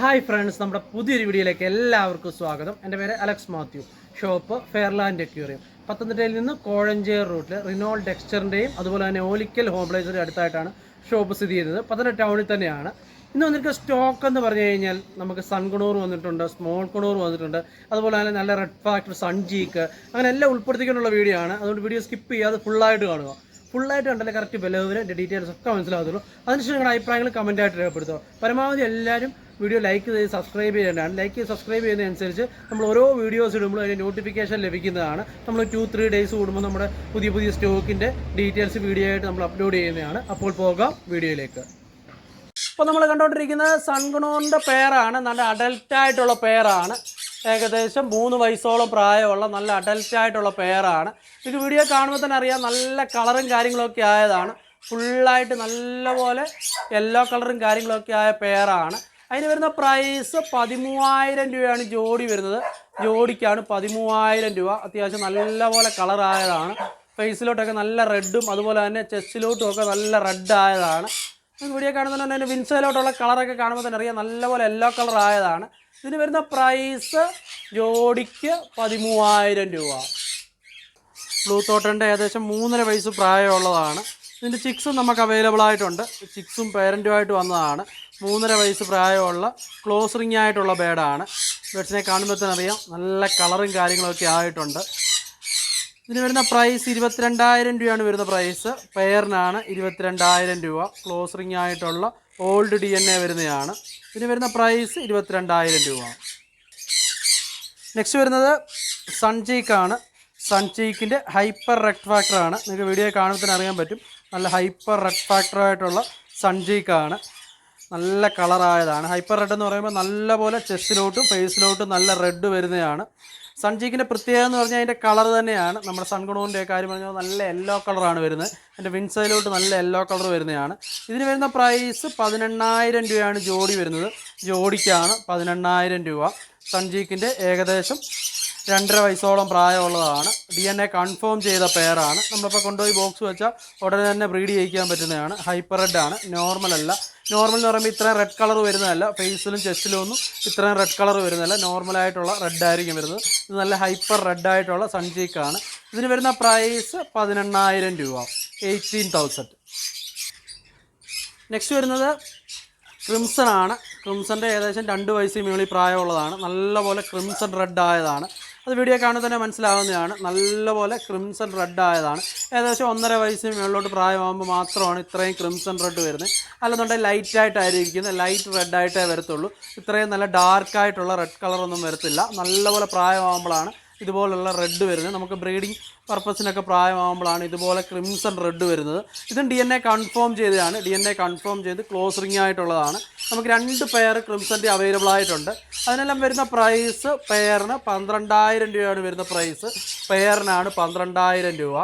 Hi friends നമ്മുടെ പുതിയൊരു വീഡിയോയിലേക്ക് എല്ലാവർക്കും സ്വാഗതം. എന്റെ പേര് Alex Mathew shop Fairland aquarium പത്തനംതിട്ടയിൽ നിന്ന് കോഴഞ്ചേർ റൂട്ടിൽ റിനോൾ ടെക്സ്ചറിന്റെയും അതുപോലെ തന്നെ ഓലിക്കൽ ഹോം പ്ലേസിന്റെ അടുത്തായിട്ടാണ് ഷോപ്പ് സ്ഥിതി ചെയ്യുന്നത്. പത്തനംതിട്ട ടൗണിൽ തന്നെയാണ്. ഇന്ന് വന്നിട്ട് സ്റ്റോക്ക് എന്ന് പറഞ്ഞു കഴിഞ്ഞാൽ നമുക്ക് സൺകുണൂർ വന്നിട്ടുണ്ട് സ്മോൾ കുണൂർ വന്നിട്ടുണ്ട് അതുപോലെ തന്നെ നല്ല റെഡ് ഫാക്ടർ സൺജീക്ക് അങ്ങനെ എല്ലാം ഉൾപ്പെടുത്തിക്കൊണ്ടുള്ള വീഡിയോ ആണ്. അതുകൊണ്ട് വീഡിയോ സ്കിപ്പ് ചെയ്യാതെ ഫുള്ളായിട്ട് കാണുക. ഫുള്ളായിട്ട് കണ്ടല്ലേ കറക്റ്റ് വിലവിന് ഡീറ്റെയിൽസ് ഒക്കെ മനസ്സിലാകത്തുള്ളൂ. അതിനുശേഷം നിങ്ങളുടെ അഭിപ്രായങ്ങൾ കമന്റ് ആയിട്ട് രേഖപ്പെടുത്തുക. പരമാവധി എല്ലാവരും വീഡിയോ ലൈക്ക് ചെയ്ത് സബ്സ്ക്രൈബ് ചെയ്യേണ്ടതാണ്. ലൈക്ക് ചെയ്ത് സബ്സ്ക്രൈബ് ചെയ്യുന്നതനുസരിച്ച് നമ്മൾ ഓരോ വീഡിയോസ് ഇടുമ്പോൾ അതിന് നോട്ടിഫിക്കേഷൻ ലഭിക്കുന്നതാണ്. നമ്മൾ ടു ത്രീ ഡേയ്സ് കൂടുമ്പോൾ നമ്മുടെ പുതിയ പുതിയ സ്റ്റോക്കിന്റെ ഡീറ്റെയിൽസ് വീഡിയോ ആയിട്ട് നമ്മൾ അപ്ലോഡ് ചെയ്യുന്നതാണ്. അപ്പോൾ പോകാം വീഡിയോയിലേക്ക്. ഇപ്പോൾ നമ്മൾ കണ്ടുകൊണ്ടിരിക്കുന്നത് സൺഗുണോറിന്റെ പെയറാണ് നല്ല അഡൽറ്റായിട്ടുള്ള പെയറാണ് ഏകദേശം മൂന്ന് വയസ്സോളം പ്രായമുള്ള നല്ല അഡൽറ്റായിട്ടുള്ള പെയറാണ് ഇത് വീഡിയോ കാണുമ്പോൾ തന്നെ അറിയാം നല്ല കളറും കാര്യങ്ങളൊക്കെ ആയതാണ്. ഫുള്ളായിട്ട് നല്ലപോലെ യെല്ലോ കളറും കാര്യങ്ങളൊക്കെ ആയ പെയറാണ് അതിന് വരുന്ന പ്രൈസ് പതിമൂവായിരം രൂപയാണ് ജോഡി വരുന്നത്. ജോഡിക്കാണ് പതിമൂവായിരം രൂപ. അത്യാവശ്യം നല്ലപോലെ കളറായതാണ് ഫേസിലോട്ടൊക്കെ നല്ല റെഡും അതുപോലെ തന്നെ ചെസ്റ്റിലോട്ടും ഒക്കെ നല്ല റെഡ് ആയതാണ്. വീഡിയോ തന്നെ വിൻസയിലോട്ടുള്ള കളറൊക്കെ കാണുമ്പോൾ തന്നെ അറിയാം നല്ലപോലെ യെല്ലോ കളർ ആയതാണ്. ഇതിന് വരുന്ന പ്രൈസ് ജോഡിക്ക് പതിമൂവായിരം രൂപ. ബ്ലൂ തോട്ടന്റെ ഏകദേശം മൂന്നര വയസ്സ് പ്രായമുള്ളതാണ്. ഇതിന്റെ ചിക്സും നമുക്ക് അവൈലബിൾ ആയിട്ടുണ്ട്. ചിക്സും പേരന്റുമായിട്ട് വന്നതാണ്. മൂന്നര വയസ്സ് പ്രായമുള്ള ക്ലോസ് റിംഗ് ആയിട്ടുള്ള ബേഡാണ് ബേഡ്സിനെ കാണുമ്പോൾ തന്നെ അറിയാം. നല്ല കളറും കാര്യങ്ങളൊക്കെ ആയിട്ടുണ്ട്. ഇതിന് വരുന്ന പ്രൈസ് ഇരുപത്തിരണ്ടായിരം രൂപയാണ് വരുന്ന പ്രൈസ് പെയറിനാണ് ഇരുപത്തിരണ്ടായിരം രൂപ. ക്ലോസ് റിംഗ് ആയിട്ടുള്ള ഓൾഡ് ഡി എൻ എ വരുന്നതാണ്. ഇതിന് വരുന്ന പ്രൈസ് ഇരുപത്തിരണ്ടായിരം രൂപ. നെക്സ്റ്റ് വരുന്നത് സൺചീക്കാണ് സൺചീക്കിന്റെ ഹൈപ്പർ റെക്ട് ഫാക്ടറാണ് നിങ്ങൾക്ക് വീഡിയോ കാണുമ്പോൾ തന്നെ അറിയാൻ പറ്റും. നല്ല ഹൈപ്പർ റെഡ് ഫാക്ടറായിട്ടുള്ള സൺജീക്കാണ് നല്ല കളറായതാണ്. ഹൈപ്പർ റെഡ് എന്ന് പറയുമ്പോൾ നല്ല പോലെ ചെസ്റ്റിലോട്ടും ഫേസിലോട്ടും നല്ല റെഡ് വരുന്നതാണ്. സൺജീക്കിന്റെ പ്രത്യേകത എന്ന് പറഞ്ഞാൽ അതിന്റെ കളർ തന്നെയാണ്. നമ്മുടെ സൺഗുണവിന്റെ കാര്യം പറഞ്ഞാൽ നല്ല യെല്ലോ കളറാണ് വരുന്നത്. എന്റെ വിൻസൈലോട്ട് നല്ല യെല്ലോ കളർ വരുന്നതാണ്. ഇതിന് വരുന്ന പ്രൈസ് പതിനെണ്ണായിരം രൂപയാണ് ജോഡി വരുന്നത്. ജോഡിക്കാണ് പതിനെണ്ണായിരം രൂപ. സൺജീക്കിന്റെ ഏകദേശം രണ്ടര വയസ്സോളം പ്രായമുള്ളതാണ്. ഡി എൻ എ കൺഫേം ചെയ്ത പെയറാണ് നമ്മളിപ്പോൾ കൊണ്ടുപോയി ബോക്സ് വെച്ചാൽ ഉടനെ തന്നെ ബ്രീഡ് ചെയ്യിക്കാൻ പറ്റുന്നതാണ്. ഹൈപ്പർ റെഡ് ആണ്. നോർമൽ അല്ല. നോർമൽ എന്ന് പറയുമ്പോൾ ഇത്രയും റെഡ് കളർ വരുന്നതല്ല. ഫേസിലും ചെസ്റ്റിലും ഒന്നും ഇത്രയും റെഡ് കളർ വരുന്നതല്ല. നോർമലായിട്ടുള്ള റെഡ് ആയിരിക്കും വരുന്നത്. ഇത് നല്ല ഹൈപ്പർ റെഡ് ആയിട്ടുള്ള സൺജീക്കാണ് ഇതിന് വരുന്ന പ്രൈസ് പതിനെണ്ണായിരം രൂപ. എയ്റ്റീൻ തൗസൻഡ് നെക്സ്റ്റ് വരുന്നത് ക്രിംസൺ ആണ്. ക്രിംസന്റെ ഏകദേശം രണ്ട് വയസ്സിൽ മുകളിൽ പ്രായമുള്ളതാണ്. നല്ലപോലെ ക്രിംസൺ റെഡ് ആയതാണ്. അത് വീഡിയോ കാണുമ്പോൾ തന്നെ മനസ്സിലാവുന്നതാണ്. നല്ലപോലെ ക്രിംസൺ റെഡ് ആയതാണ്. ഏകദേശം ഒന്നര വയസ്സിന് മുകളിലോട്ട് പ്രായമാകുമ്പോൾ മാത്രമാണ് ഇത്രയും ക്രിംസൺ റെഡ് വരുന്നത്. അല്ലെന്നുണ്ടെങ്കിൽ ലൈറ്റ് ആയിട്ടായിരിക്കുന്നത് ലൈറ്റ് റെഡ് ആയിട്ടേ വരത്തുള്ളൂ. ഇത്രയും നല്ല ഡാർക്കായിട്ടുള്ള റെഡ് കളറൊന്നും വരത്തില്ല. നല്ലപോലെ പ്രായമാകുമ്പോഴാണ് ഇതുപോലുള്ള റെഡ് വരുന്നത്. നമുക്ക് ബ്രീഡിംഗ് പർപ്പസിനൊക്കെ പ്രായമാകുമ്പോഴാണ് ഇതുപോലെ ക്രിംസൺ റെഡ് വരുന്നത്. ഇതും ഡി എൻ എ കൺഫേം ചെയ്തതാണ്. ഡി എൻ എ കൺഫേം ചെയ്ത് ക്ലോസ് റിംഗ് ആയിട്ടുള്ളതാണ്. നമുക്ക് രണ്ട് പെയർ ക്രിംസന്റെ അവൈലബിൾ ആയിട്ടുണ്ട്. അതിനെല്ലാം വരുന്ന പ്രൈസ് പെയറിന് പന്ത്രണ്ടായിരം രൂപയാണ് വരുന്ന പ്രൈസ് പെയറിനാണ് പന്ത്രണ്ടായിരം രൂപ.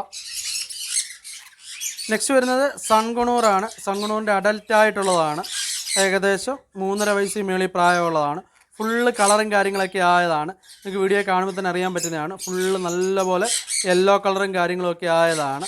നെക്സ്റ്റ് വരുന്നത് സൺകുണൂറാണ്. സൺകുണൂറിന്റെ അഡൽറ്റായിട്ടുള്ളതാണ് ഏകദേശം മൂന്നര വയസ്സിൽ മേളിൽ പ്രായമുള്ളതാണ്. ഫുള്ള് കളറും കാര്യങ്ങളൊക്കെ ആയതാണ്. നിങ്ങൾക്ക് വീഡിയോ കാണുമ്പോൾ തന്നെ അറിയാൻ പറ്റുന്നതാണ്. ഫുള്ള് നല്ലപോലെ യെല്ലോ കളറും കാര്യങ്ങളൊക്കെ ആയതാണ്.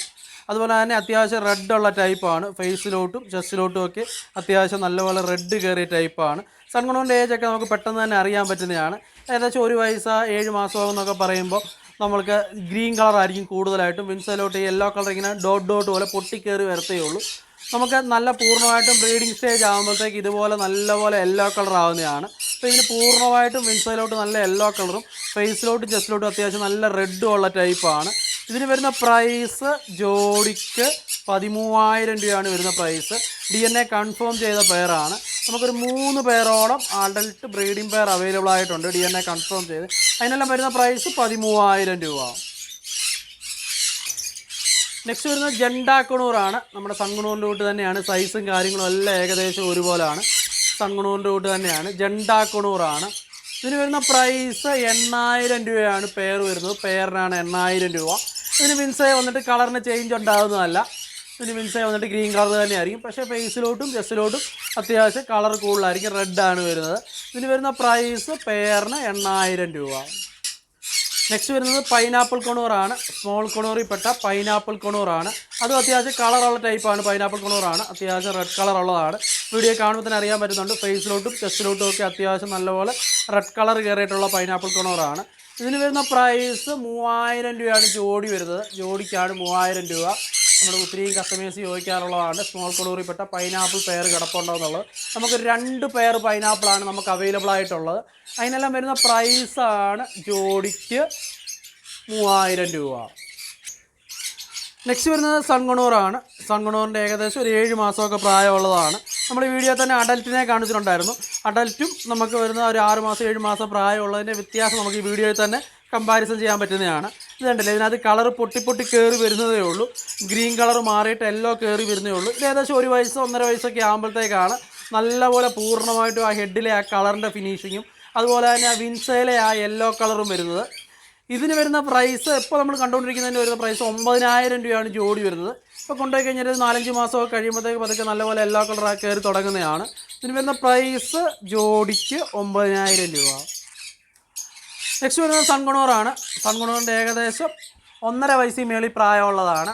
അതുപോലെ തന്നെ അത്യാവശ്യം റെഡ് ഉള്ള ടൈപ്പാണ് ഫേസിലോട്ടും ചെസ്റ്റിലോട്ടും ഒക്കെ അത്യാവശ്യം നല്ലപോലെ റെഡ് കയറിയ ടൈപ്പാണ് സൺഗുണോന്റെ ഏജ് ഒക്കെ നമുക്ക് പെട്ടെന്ന് തന്നെ അറിയാൻ പറ്റുന്നതാണ്. ഏകദേശം ഒരു വയസ്സ് ഏഴ് മാസമാകും എന്നൊക്കെ പറയുമ്പോൾ നമ്മൾക്ക് ഗ്രീൻ കളറായിരിക്കും കൂടുതലായിട്ടും. വിൻസലോട്ട് യെല്ലോ കളർ ഇങ്ങനെ ഡോട്ട് ഡോട്ട് പോലെ പൊട്ടിക്കയറി വരത്തേ ഉള്ളൂ. നമുക്ക് നല്ല പൂർണമായിട്ടും ബ്രീഡിംഗ് സ്റ്റേജ് ആകുമ്പോഴത്തേക്ക് ഇതുപോലെ നല്ലപോലെ യെല്ലോ കളർ ആവുന്നതാണ്. അപ്പോൾ ഇതിന് പൂർണമായിട്ടും വിൻസൈലോട്ട് നല്ല യെല്ലോ കളറും ഫേസിലോട്ടും ചെസ്റ്റിലോട്ടും അത്യാവശ്യം നല്ല റെഡും ഉള്ള ടൈപ്പാണ് ഇതിന് വരുന്ന പ്രൈസ് ജോഡിക്ക് പതിമൂവായിരം രൂപയാണ് വരുന്ന price D N A confirm ചെയ്ത പെയറാണ് നമുക്കൊരു മൂന്ന് പേരോളം അഡൽട്ട് ബ്രീഡിംഗ് പെയർ അവൈലബിൾ ആയിട്ടുണ്ട് ഡി എൻ എ കൺഫേം ചെയ്ത്. അതിനെല്ലാം വരുന്ന പ്രൈസ് പതിമൂവായിരം രൂപ. നെക്സ്റ്റ് വരുന്നത് ജണ്ടാക്കണൂറാണ്. നമ്മുടെ സൺകുണൂറിന്റെ കൂട്ട് തന്നെയാണ്. സൈസും കാര്യങ്ങളും എല്ലാം ഏകദേശം ഒരുപോലാണ്. സൺകുണൂറിന്റെ കൂട്ട് തന്നെയാണ്. ജണ്ടാക്കണൂറാണ്. ഇതിന് വരുന്ന പ്രൈസ് എണ്ണായിരം രൂപയാണ് പെയർ വരുന്നത്. പെയറിനാണ് എണ്ണായിരം രൂപ. ഇതിന് മിൻസേ വന്നിട്ട് കളറിന് ചേഞ്ച് ഉണ്ടാകുന്നതല്ല ഇതിന് മിൻസേ വന്നിട്ട് ഗ്രീൻ കളർ തന്നെയായിരിക്കും. പക്ഷേ ഫേസിലോട്ടും ചെസ്റ്റിലോട്ടും അത്യാവശ്യം കളർ കൂടുതലായിരിക്കും. റെഡാണ് വരുന്നത്. ഇതിന് വരുന്ന പ്രൈസ് പെയറിന് എണ്ണായിരം രൂപ. നെക്സ്റ്റ് വരുന്നത് പൈനാപ്പിൾ കൊണൂറാണ് സ്മോൾ കൊണൂറിൽപ്പെട്ട പൈനാപ്പിൾ കൊണൂറാണ് അതും അത്യാവശ്യം കളറുള്ള ടൈപ്പാണ് പൈനാപ്പിൾ കൊണൂറാണ് അത്യാവശ്യം റെഡ് കളർ ഉള്ളതാണ്. വീഡിയോ കാണുമ്പോൾ തന്നെ അറിയാൻ പറ്റുന്നുണ്ട്. ഫേസിലോട്ടും ചെസ്റ്റിലോട്ടും ഒക്കെ അത്യാവശ്യം നല്ലപോലെ റെഡ് കളർ കയറിയിട്ടുള്ള പൈനാപ്പിൾ കൊണൂറാണ് ഇതിന് വരുന്ന പ്രൈസ് മൂവായിരം രൂപയാണ് ജോഡി വരുന്നത്. ജോഡിക്കാണ് മൂവായിരം രൂപ. നമ്മൾ ഒത്തിരിയും കസ്റ്റമേഴ്സ് ചോദിക്കാറുള്ളതാണ്. സ്മോൾ കൊളൂറിൽപ്പെട്ട പൈനാപ്പിൾ പെയർ കിടപ്പുണ്ടോ എന്നുള്ളത് നമുക്ക് രണ്ട് പെയർ പൈനാപ്പിളാണ് നമുക്ക് അവൈലബിൾ ആയിട്ടുള്ളത്. അതിനെല്ലാം വരുന്ന പ്രൈസാണ് ജോഡിക്ക് മൂവായിരം രൂപ. നെക്സ്റ്റ് വരുന്നത് സൺഗണൂറാണ് സൺഗണൂറിന്റെ ഏകദേശം ഒരു ഏഴ് മാസമൊക്കെ പ്രായമുള്ളതാണ്. നമ്മൾ വീഡിയോ തന്നെ അഡൽറ്റിനെ കാണിച്ചിട്ടുണ്ടായിരുന്നു. അഡൽറ്റും നമുക്ക് വരുന്ന ഒരു ആറ് മാസം ഏഴ് മാസം പ്രായമുള്ളതിന്റെ വ്യത്യാസം നമുക്ക് ഈ വീഡിയോയിൽ തന്നെ കമ്പാരിസൺ ചെയ്യാൻ പറ്റുന്നതാണ്. ഇത് കണ്ടില്ലേ ഇതിനകത്ത് കളർ പൊട്ടി പൊട്ടി കയറി വരുന്നതേ ഉള്ളൂ. ഗ്രീൻ കളർ മാറിയിട്ട് യെല്ലോ കയറി വരുന്നേ ഉള്ളൂ. ഇത് ഏകദേശം ഒരു വയസ്സോ ഒന്നര വയസ്സൊക്കെ ആകുമ്പോഴത്തേക്കാണ് നല്ലപോലെ പൂർണമായിട്ടും ആ ഹെഡിലെ ആ കളറിന്റെ ഫിനിഷിങ്ങും. അതുപോലെ തന്നെ ആ വിൻസയിലെ ആ യെല്ലോ കളറും വരുന്നത്. ഇതിന് വരുന്ന പ്രൈസ് ഇപ്പോൾ നമ്മൾ കണ്ടുകൊണ്ടിരിക്കുന്നതിന് വരുന്ന പ്രൈസ് ഒമ്പതിനായിരം രൂപയാണ് ജോഡി വരുന്നത്. ഇപ്പോൾ കൊണ്ടുപോയി കഴിഞ്ഞാൽ ഒരു നാലഞ്ച് മാസമൊക്കെ കഴിയുമ്പോഴത്തേക്ക് പതുക്കെ നല്ലപോലെ എല്ലാ കളറാക്കി കയറി തുടങ്ങുന്നതാണ്. ഇതിന് വരുന്ന പ്രൈസ് ജോഡിക്ക് ഒമ്പതിനായിരം രൂപ. നെക്സ്റ്റ് വരുന്നത് സൺഗുണോറാണ് സൺഗുണോറിന്റെ ഏകദേശം ഒന്നര വയസ്സിൽ മേളിൽ പ്രായമുള്ളതാണ്.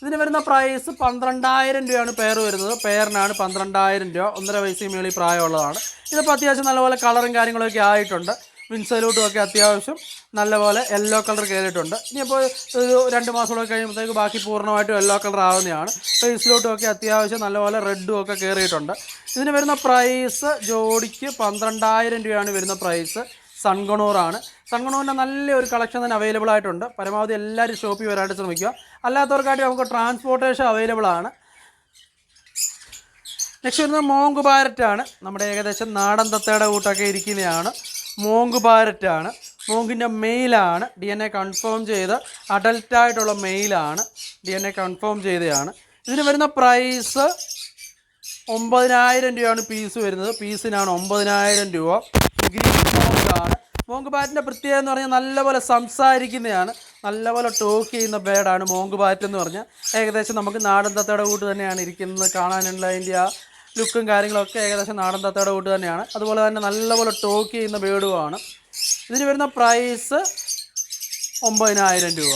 ഇതിന് വരുന്ന പ്രൈസ് പന്ത്രണ്ടായിരം രൂപയാണ് പെയർ വരുന്നത്. പെയറിനാണ് പന്ത്രണ്ടായിരം രൂപ. ഒന്നര വയസ്സിൽ മേളിൽ പ്രായമുള്ളതാണ്. ഇതിപ്പോൾ അത്യാവശ്യം നല്ലപോലെ കളറും കാര്യങ്ങളൊക്കെ ആയിട്ടുണ്ട്. വിൻസലൂട്ടും ഒക്കെ അത്യാവശ്യം നല്ലപോലെ യെല്ലോ കളർ കയറിയിട്ടുണ്ട് ഇനിയിപ്പോൾ ഒരു രണ്ട് മാസമൊക്കെ കഴിയുമ്പോഴത്തേക്ക് ബാക്കി പൂർണമായിട്ടും യെല്ലോ കളർ ആവുന്നതാണ്. ഫേസിലോട്ടും ഒക്കെ അത്യാവശ്യം നല്ലപോലെ റെഡും ഒക്കെ കയറിയിട്ടുണ്ട് ഇതിന് വരുന്ന പ്രൈസ് ജോഡിക്ക് പന്ത്രണ്ടായിരം രൂപയാണ് വരുന്ന പ്രൈസ് സൺഗണൂറാണ്. സൺഗണൂറിന്റെ നല്ലൊരു കളക്ഷൻ തന്നെ അവൈലബിൾ ആയിട്ടുണ്ട്. പരമാവധി എല്ലാവരും ഷോപ്പിൽ വരാനായിട്ട് ശ്രമിക്കുക. അല്ലാത്തവർക്കായിട്ട് നമുക്ക് ട്രാൻസ്പോർട്ടേഷൻ അവൈലബിൾ ആണ്. നെക്സ്റ്റ് വരുന്നത് മോങ്ക് ബാരറ്റാണ് നമ്മുടെ ഏകദേശം നാടൻ തത്തയുടെ കൂട്ടൊക്കെ ഇരിക്കുന്നതാണ്. മോങ്ക് ബാരറ്റാണ് മോങ്കിന്റെ മെയിലാണ് ഡി എൻ എ കൺഫേം ചെയ്ത് അഡൽട്ടായിട്ടുള്ള മെയിലാണ് ഡി എൻ എ കൺഫേം ചെയ്തതാണ് ഇതിന് വരുന്ന പ്രൈസ് ഒമ്പതിനായിരം രൂപയാണ് പീസ് വരുന്നത്. പീസിനാണ് ഒമ്പതിനായിരം രൂപ. ഗ്രീൻ മോങ്ക് ബാറ്റിന്റെ പ്രത്യേകത എന്ന് പറഞ്ഞാൽ നല്ലപോലെ സംസാരിക്കുന്നതാണ് നല്ലപോലെ ടോക്ക് ചെയ്യുന്ന ബേഡാണ് മോങ്ക് ബാറ്റ് എന്ന് പറഞ്ഞാൽ. ഏകദേശം നമുക്ക് നാടൻ തത്തയുടെ കൂട്ട് തന്നെയാണ് ഇരിക്കുന്നത് കാണാനുള്ള അതിന്റെ ആ ലുക്കും കാര്യങ്ങളൊക്കെ ഏകദേശം നാടൻ തത്തയുടെ കൂട്ട് തന്നെയാണ്. അതുപോലെ തന്നെ നല്ലപോലെ ടോക്ക് ചെയ്യുന്ന ബേഡുമാണ് ഇതിന് വരുന്ന പ്രൈസ് ഒമ്പതിനായിരം രൂപ.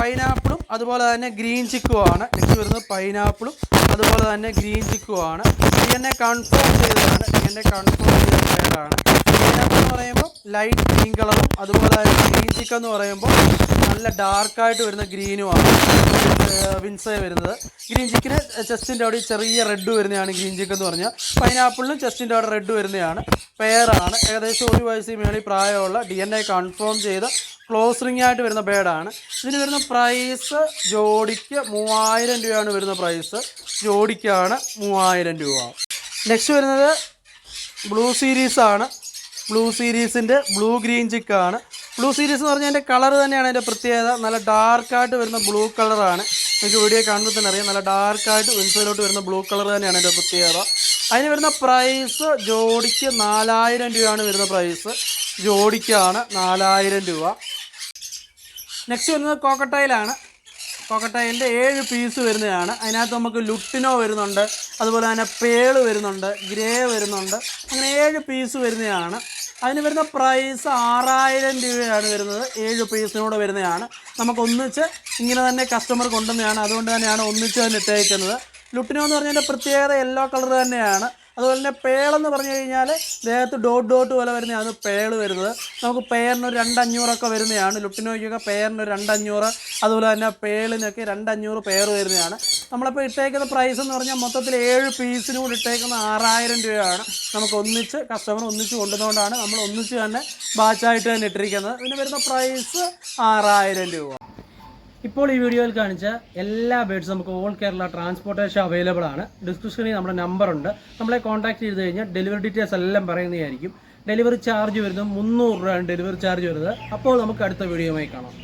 പൈനാപ്പിളും അതുപോലെ തന്നെ ഗ്രീൻ ചിക്കുമാണ് നെക്സ്റ്റ് വരുന്നത് പൈനാപ്പിളും അതുപോലെ തന്നെ ഗ്രീൻ ചിക്കുമാണ് എ കൺഫേം ചെയ്തതാണ്. ഇങ്ങനെ കൺഫേം ചെയ്തതാണ്. പൈനാപ്പിൾ എന്ന് പറയുമ്പോൾ ലൈറ്റ് ഗ്രീൻ കളറും അതുപോലെ ഗ്രീൻ ചിക്കൻ എന്ന് പറയുമ്പോൾ നല്ല ഡാർക്കായിട്ട് വരുന്ന ഗ്രീനുമാണ് വിൻസേ വരുന്നത്. ഗ്രീൻ ചിക്കിന് ചെസ്റ്റിന്റെ അവിടെ ചെറിയ റെഡ് വരുന്നതാണ് ഗ്രീൻ ചിക്ക് എന്ന് പറഞ്ഞാൽ. പൈനാപ്പിളിനും ചെസ്റ്റിന്റെ അവിടെ റെഡ് വരുന്നതാണ്. പെയറാണ് ഏകദേശം ഒരു വയസ്സിൽ മേളിൽ പ്രായമുള്ള ഡി എൻ എ കൺഫേം ചെയ്ത ക്ലോസ് റിംഗ് ആയിട്ട് വരുന്ന ബേഡാണ് ഇതിന് വരുന്ന പ്രൈസ് ജോഡിക്ക് മൂവായിരം രൂപയാണ് വരുന്ന പ്രൈസ് ജോഡിക്കാണ് മൂവായിരം രൂപ. നെക്സ്റ്റ് വരുന്നത് ബ്ലൂ സീരീസാണ് ബ്ലൂ സീരീസിന്റെ ബ്ലൂ ഗ്രീൻ ചിക്കാണ് ബ്ലൂ സീരീസ് എന്ന് പറഞ്ഞാൽ അതിന്റെ കളർ തന്നെയാണ് അതിന്റെ പ്രത്യേകത. നല്ല ഡാർക്കായിട്ട് വരുന്ന ബ്ലൂ കളറാണ് നിങ്ങൾക്ക് വീഡിയോ കാണുമ്പോൾ തന്നെ അറിയാം. നല്ല ഡാർക്കായിട്ട് വിൻസയിലോട്ട് വരുന്ന ബ്ലൂ കളർ തന്നെയാണ് അതിന്റെ പ്രത്യേകത. അതിന് വരുന്ന പ്രൈസ് ജോഡിക്ക് നാലായിരം രൂപയാണ് വരുന്ന പ്രൈസ് ജോഡിക്കാണ് നാലായിരം രൂപ. നെക്സ്റ്റ് വരുന്നത് കോക്കട്ടയിലാണ് കോക്കട്ടയിലിന്റെ ഏഴ് പീസ് വരുന്നതാണ്. അതിനകത്ത് നമുക്ക് ലുട്ടിനോ വരുന്നുണ്ട്. അതുപോലെ തന്നെ പേൾ വരുന്നുണ്ട്. ഗ്രേ വരുന്നുണ്ട്. അങ്ങനെ ഏഴ് പീസ് വരുന്നതാണ്. അതിന് വരുന്ന പ്രൈസ് ആറായിരം രൂപയാണ് വരുന്നത്. ഏഴ് പീസിനോട് വരുന്നതാണ്. നമുക്ക് ഒന്നിച്ച് ഇങ്ങനെ തന്നെ കസ്റ്റമർ കൊണ്ടുവന്നതാണ്. അതുകൊണ്ട് തന്നെയാണ് ഒന്നിച്ച് തന്നെ ഇട്ടേക്കുന്നത്. ലുട്ടിനോ എന്ന് പറഞ്ഞതിന്റെ പ്രത്യേകത യെല്ലോ കളർ തന്നെയാണ്. അതുപോലെ തന്നെ പേളെന്ന് പറഞ്ഞു കഴിഞ്ഞാൽ ദേഹത്ത് ഡോട്ട് ഡോട്ട് പോലെ വരുന്നതാണ് പേൾ വരുന്നത്. നമുക്ക് പേരിന് ഒരു രണ്ടഞ്ഞൂറൊക്കെ വരുന്നതാണ്. ലുട്ടിനോയ്ക്കൊക്കെ പേരിന് ഒരു രണ്ടഞ്ഞൂറ് അതുപോലെ തന്നെ പേളിനൊക്കെ രണ്ടഞ്ഞൂറ് പേർ വരുന്നതാണ്. നമ്മളിപ്പോൾ ഇട്ടേക്കുന്ന പ്രൈസ് എന്ന് പറഞ്ഞാൽ മൊത്തത്തിൽ ഏഴ് പീസിന് കൂടി ഇട്ടേക്കുന്ന ആറായിരം രൂപയാണ്. നമുക്ക് ഒന്നിച്ച് കസ്റ്റമർ ഒന്നിച്ച് കൊണ്ടുവന്നുകൊണ്ടാണ് നമ്മൾ ഒന്നിച്ച് തന്നെ ബാച്ചായിട്ട് തന്നെ ഇട്ടിരിക്കുന്നത്. ഇതിന് വരുന്ന പ്രൈസ് ആറായിരം രൂപ. ഇപ്പോൾ ഈ വീഡിയോയിൽ കാണിച്ച എല്ലാ ബേഡ്സും നമുക്ക് ഓൾ കേരള ട്രാൻസ്പോർട്ടേഷൻ അവൈലബിൾ ആണ്. ഡിസ്ക്രിപ്ഷനിൽ നമ്മുടെ നമ്പർ ഉണ്ട്. നമ്മളെ കോൺടാക്ട് ചെയ്ത് കഴിഞ്ഞാൽ ഡെലിവറി ഡീറ്റെയിൽസ് എല്ലാം പറയുന്നതായിരിക്കും. ഡെലിവറി ചാർജ് വരുന്നത് മുന്നൂറ് രൂപയാണ് ഡെലിവറി ചാർജ് വരുന്നത്. അപ്പോൾ നമുക്ക് അടുത്ത വീഡിയോയുമായി കാണാം.